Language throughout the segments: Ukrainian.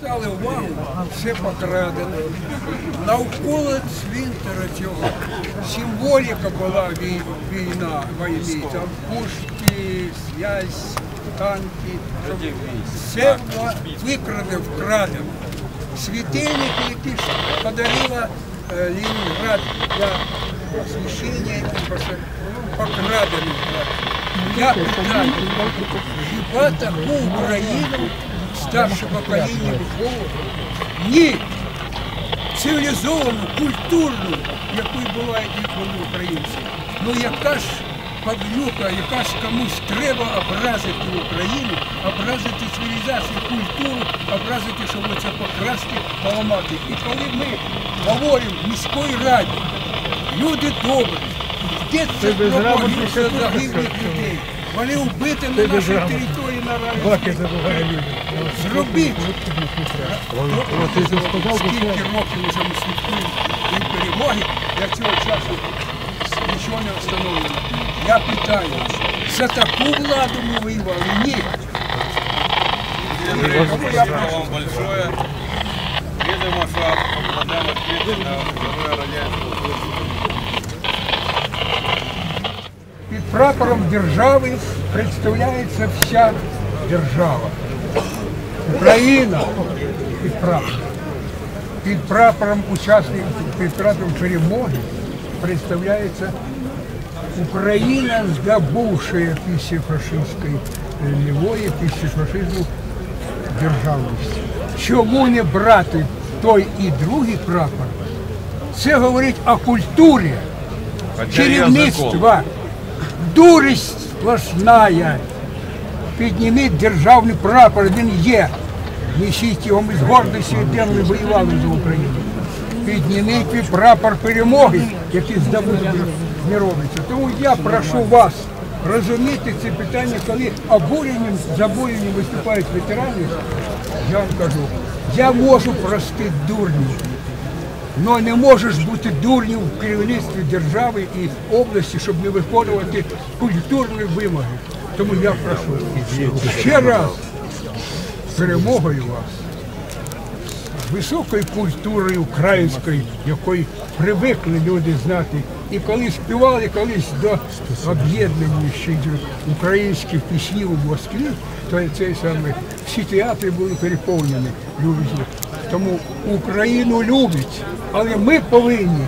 Стали увагу, все покрадено. Навколо цвинтара цього символіка була війна, війни. Там пушки, зв'язь, танки. Все викрадено, вкрадено. Світильники, які подарила е, Ленінград для освіщення, і покрадені. Я питаю, хіба таку Україну старше покоління? Ні. Цивілізовану, культурну, якою бувають вони українці. Ну яка ж падлюка, яка ж комусь треба образити Україну, образити цивілізацію, культуру, образити, щоб це покрасти, поламати. І коли ми говоримо в міській раді, люди добрі, де це про загиблих людей? Вони вбиті на нашій території на районі. Зробіть. Скільки років вже ми слідкуємо від перемоги, для цього часу нічого не встановлено. Я питаю, за таку владу ми воювали? Ні. Спасибо вам большое. Видимо, що покладемо квіти на героя радянського Під прапором держави представляється вся держава. Україна під прапором. Під прапором учасників, під прапором перемоги представляється Україна, здобувшая після фашистської лівої, після фашизму державність. Чому не брати той і другий прапор? Це говорить о культурі керівництва. Дурість сплошная. Підніміть державний прапор, він є. Несіть його, ми з гордістю ми воювали за Україну. Підніміть прапор перемоги, який здобути не робиться. Тому я прошу вас розуміти ці питання, коли обуренням, забуренням виступають ветерани, я вам кажу, я можу простити дурнів. Но не можеш бути дурнів в керівництві держави і області, щоб не виконувати культурні вимоги. Тому я прошу ще раз перемогою вас, з високою культурою української, якої привикли люди знати. І коли співали колись до об'єднання ще українських піснів у Москві, то цей саме всі театри були переповнені людьми. Тому Україну любить, але ми повинні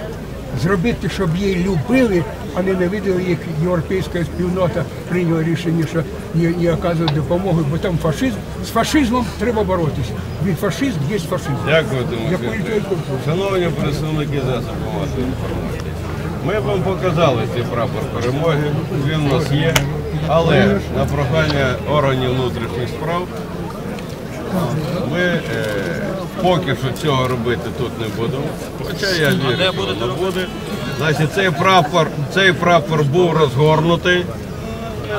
зробити, щоб її любили, а не видали, як європейська спільнота прийняла рішення, що не, не оказує допомоги, бо там фашизм. З фашизмом треба боротися. Від фашизм є фашизм. Дякую, Я Тимофій. Шановні представники засобів масової інформації, ми вам показали цей прапор перемоги, він у нас є, але на прохання органів внутрішніх справ ми е, поки що цього робити тут не будемо. Хоча я вірю, що воно буде. Значить, цей прапор, цей прапор був розгорнутий.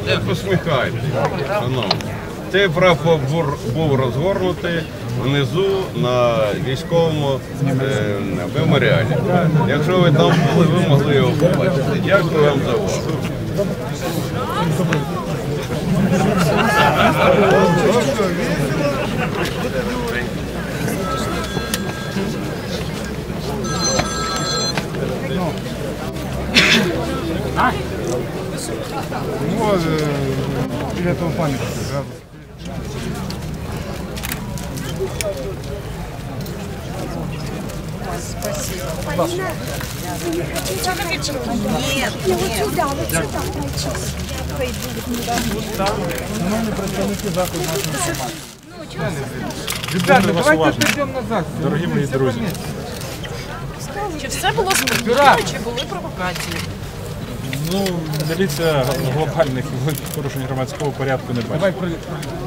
Не посміхайтеся. Цей прапор був розгорнутий внизу на військовому е, меморіалі. Якщо ви там були, ви могли його побачити. Дякую вам за увагу. Ну, э, для этого памятника. да. Ребята, давайте отойдем назад. Дорогі мої друзі, Чи все було спокійно, чи були провокації? ну міліція глобальних порушень громадського порядку не бачить.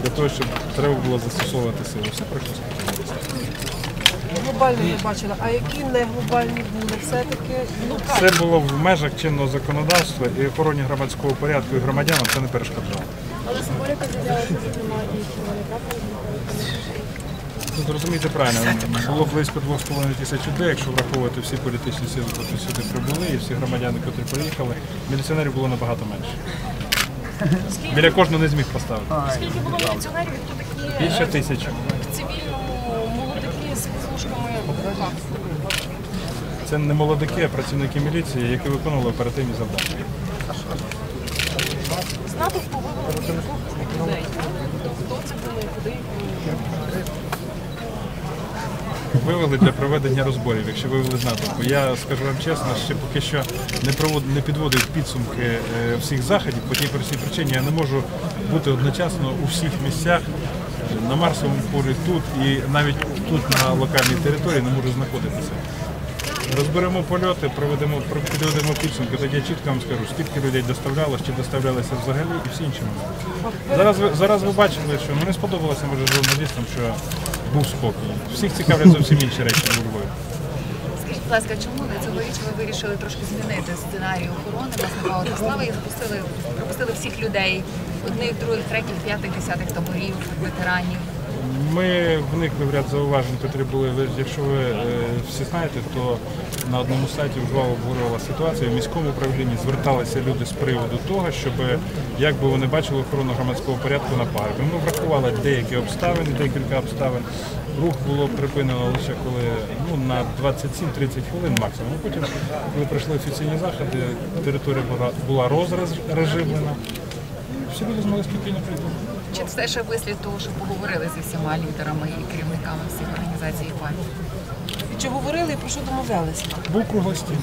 Для того, щоб треба було застосовувати силу. Все пройшло спокійно. Глобальні не бачила, а які не глобальні були? Все-таки ну Це було в межах чинного законодавства і охороні громадського порядку і громадянам це не перешкоджало. Але символіка з'явилася, Зрозумійте правильно, було близько 2,5 тисяч людей, якщо враховувати всі політичні сили, які сюди прибули, і всі громадяни, які приїхали, міліціонерів було набагато менше. Біля кожного не зміг поставити. Скільки було міліціонерів, хто такі Більше тисячі. в цивільному Це не молодики, а працівники міліції, які виконували оперативні завдання. З натовпу вивели кількох людей. Хто це були, куди їх вивели? Для проведення розборів, якщо вивели з натовпу. Я скажу вам чесно, ще поки що не провод не підводив підсумки е, всіх заходів по тій простій причині. Я не можу бути одночасно у всіх місцях на Марсовому полі тут і навіть тут на локальній території не можу знаходитися. Розберемо польоти, проведемо про- підведемо підсумки. Тоді я чітко вам скажу, скільки людей доставлялось, чи доставлялося взагалі, і всі інші. Зараз ви зараз ви бачили, що мені сподобалося може журналістам, що був спокій. Всіх цікавлять зовсім інші речі у Львові. Скажіть, будь ласка, чому на цьогоріч ви вирішили трошки змінити сценарій охорони власне Павла Слави і запустили, пропустили всіх людей одних, других, третіх, п'ятих, десятих таборів, ветеранів? Ми вникли в ряд зауважень, які були. Якщо ви е, всі знаєте, то на одному сайті вжвало обговорювала ситуація. В міському управлінні зверталися люди з приводу того, щоб як би вони бачили охорону громадського порядку на парку. Ми врахували деякі обставини, декілька обставин. Рух було припинено лише коли ну, на 27-30 хвилин максимум. Потім, коли прийшли офіційні заходи, територія була розрежимлена. Всі люди змогли спокійно прийти. Чи все ще вислід того, що поговорили зі всіма лідерами і керівниками всіх організацій і? Чи говорили і про що домовлялися? Був круглий стіл.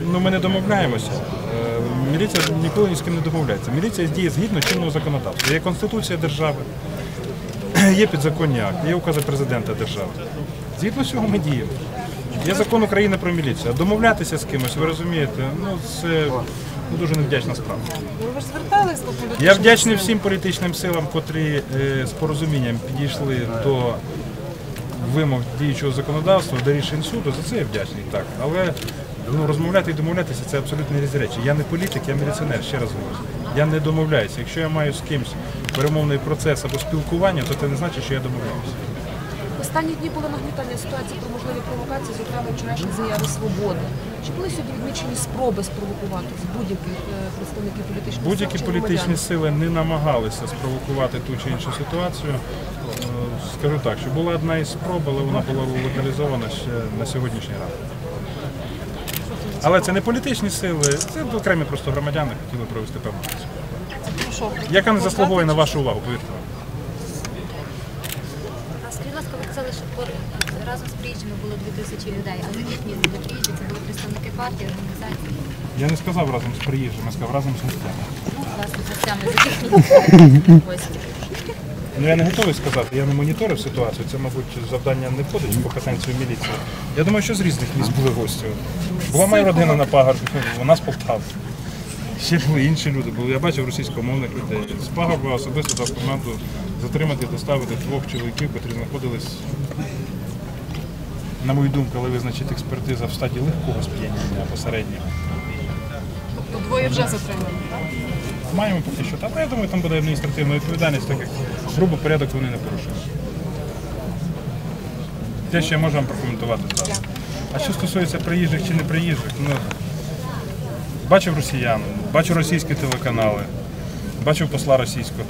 Ну, ми не домовляємося. Е, Міліція ніколи ні з ким не домовляється. Міліція діє згідно чинного законодавства. Є Конституція держави, є підзаконні акти, є укази президента держави. Згідно цього ми діємо. Є закон України про міліцію. Домовлятися з кимось, ви розумієте, ну це дуже невдячна справа. Ну, ви ж звертались до політичних Я вдячний всім політичним силам, котрі е, з порозумінням підійшли до вимог діючого законодавства, до рішень суду. За це я вдячний, так. Але ну, розмовляти і домовлятися це абсолютно різні речі. Я не політик, я міліціонер, ще раз говорю. Я не домовляюся. Якщо я маю з кимось перемовний процес або спілкування, то це не значить, що я домовляюся. Останні дні були нагнітання ситуації про можливі провокації, зокрема вчорашні заяви свободи. Чи були сьогодні відмічені спроби спровокувати з будь-яких е, представників політичних сил Будь-які політичні сили не намагалися спровокувати ту чи іншу ситуацію. Е, Скажу так, що була одна із спроб, але вона була локалізована ще на сьогоднішній ранок. Але це не політичні сили, це окремі просто громадяни хотіли провести певну акцію. Яка не заслуговує на вашу увагу, повірте. А скажіть, ласка, ви казали, що разом з приїжджими було 2000 людей, але їхні не приїжджі, це були представники партії, організації, Я не сказав разом з приїжджими, я сказав разом з гостями. власне, з гостями, з яких гості. Ну я не готовий сказати, я не моніторив ситуацію. Це, мабуть, завдання не входить в компетенцію міліції. Я думаю, що з різних міст були гості. Була моя родина на Пагарбі, вона з Полтави. Ще були інші люди, були. Я бачив російськомовних людей. З Пагарба особисто дав команду затримати, доставити двох чоловіків, які знаходились, на мою думку, але визначить експертиза в стадії легкого сп'яніння або середнього. То двоє вже затримані. так? Маємо поки що. Та ну, я думаю, там буде адміністративна відповідальність, так як грубо порядок вони не порушують. Те, що я можу вам прокоментувати зараз. А що стосується приїжджих чи не приїжджих, ну бачив росіян, бачу російські телеканали, бачив посла російського,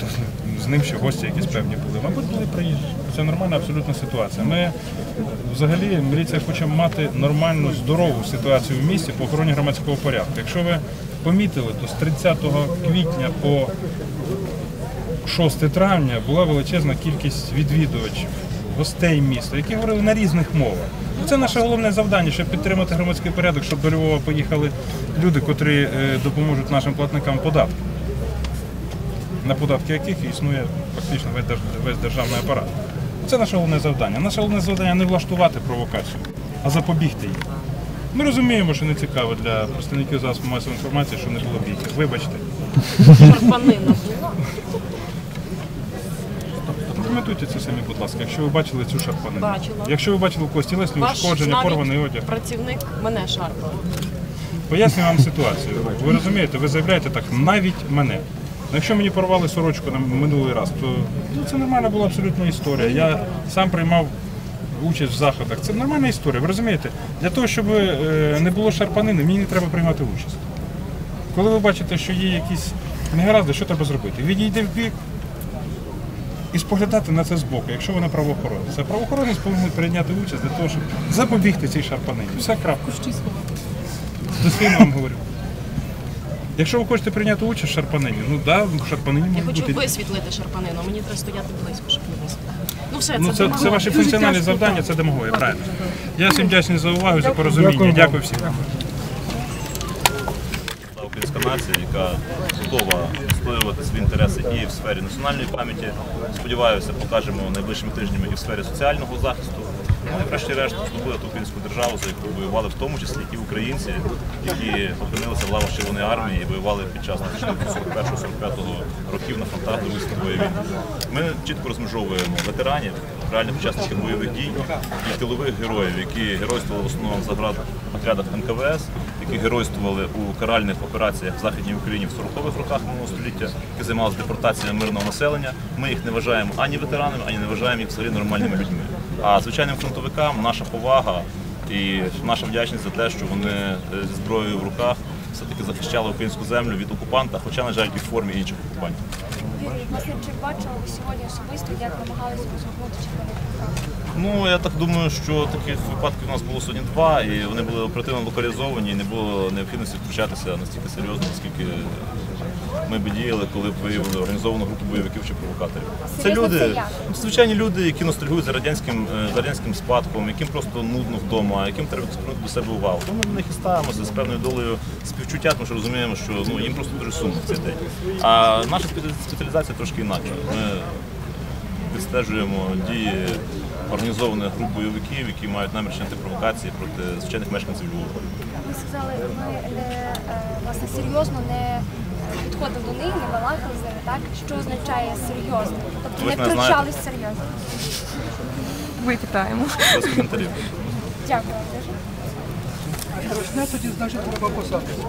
з ним ще гості якісь певні були. Мабуть, були приїжджі. Це нормальна абсолютна ситуація. Ми взагалі міліція хоче мати нормальну, здорову ситуацію в місті по охороні громадського порядку. Якщо ви помітили, то з 30 квітня по 6 травня була величезна кількість відвідувачів, гостей міста, які говорили на різних мовах. Ну, Це наше головне завдання, щоб підтримати громадський порядок, щоб до Львова поїхали люди, котрі е, допоможуть нашим платникам податків, на податки яких існує фактично весь державний апарат. Це наше головне завдання. Наше головне завдання не влаштувати провокацію, а запобігти їй. Ми розуміємо, що не цікаво для представників засобів масової інформації, що не було бійців. Вибачте. Шарпанина була. Прокоментуйте це самі, будь ласка, якщо ви бачили цю шарпанину. Бачила. Якщо ви бачили когось тілесні Ваш ушкодження, порваний одяг. працівник мене шарпав. Пояснюю вам ситуацію. Ви розумієте, ви заявляєте так, навіть мене. Ну, Якщо мені порвали сорочку на минулий раз, то ну, це нормальна була абсолютна історія. Я сам приймав участь в заходах. Це нормальна історія. Ви розумієте? Для того, щоб е, не було шарпанини, мені не треба приймати участь. Коли ви бачите, що є якісь негаразди, що треба зробити? Відійди в бік, і споглядати на це збоку, якщо вона правоохоронець. А правоохоронець повинен прийняти участь для того, щоб запобігти цій шарпанині. Все крапка. Дослівно вам говорю. Якщо ви хочете прийняти участь в шарпанині, ну да, в шарпанині Я може хочу бути. висвітлити шарпанину, мені треба стояти близько, щоб не висвітлити. Ну все, це, Ну, це, це демагогія. ваші функціональні завдання, це демагогія, правильно. Я всім вдячний за увагу, за порозуміння. Дякую всім. Українська нація, яка готова відстоювати свої інтереси і в сфері національної пам'яті. Сподіваюся, покажемо найближчими тижнями і в сфері соціального захисту. Ну і врешті-решт здобули ту українську державу, за яку воювали в тому числі і українці, які опинилися в лавах Червоної армії і воювали під час 41-45 років на фронтах Другої війни. Ми чітко розмежовуємо ветеранів, реальних учасників бойових дій і тилових героїв, які геройствували в основному в заград отрядах НКВС, які геройствували у каральних операціях в Західній Україні в 40-х роках минулого століття, які займалися депортацією мирного населення. Ми їх не вважаємо ані ветеранами, ані не вважаємо їх взагалі нормальними людьми. А звичайним фронтовикам наша повага і наша вдячність за те, що вони е, зі зброєю в руках все-таки захищали українську землю від окупанта, хоча, на жаль, і в формі інших окупантів. Юрій, власне, чи бачили сьогодні особисто, як намагалися червоних прапорів? Ну я так думаю, що таких випадків у нас було сьогодні два, і вони були оперативно локалізовані, і не було необхідності втручатися настільки серйозно, наскільки ми б діяли, коли б виявили організовану групу бойовиків чи провокаторів. Це люди, звичайні люди, які ностальгують за радянським е, за радянським спадком, яким просто нудно вдома, яким треба звернути до себе увагу. Тому ми на них і ставимося з певною долею співчуття, тому що розуміємо, що ну їм просто дуже сумно в цей день. А наша спеці- спеціалізація трошки інакша. Ми відстежуємо дії організованих груп бойовиків, які мають намір чинити провокації проти звичайних мешканців Львова. Ви сказали, ми не е, власне серйозно не підходили до них, не балакали з ними, так? Що означає серйозно? Тобто Ви не ж не знаєте. втручались серйозно. Ми вітаємо. Без коментарів. Дякую дуже. Страшне тоді, значить, треба посадити.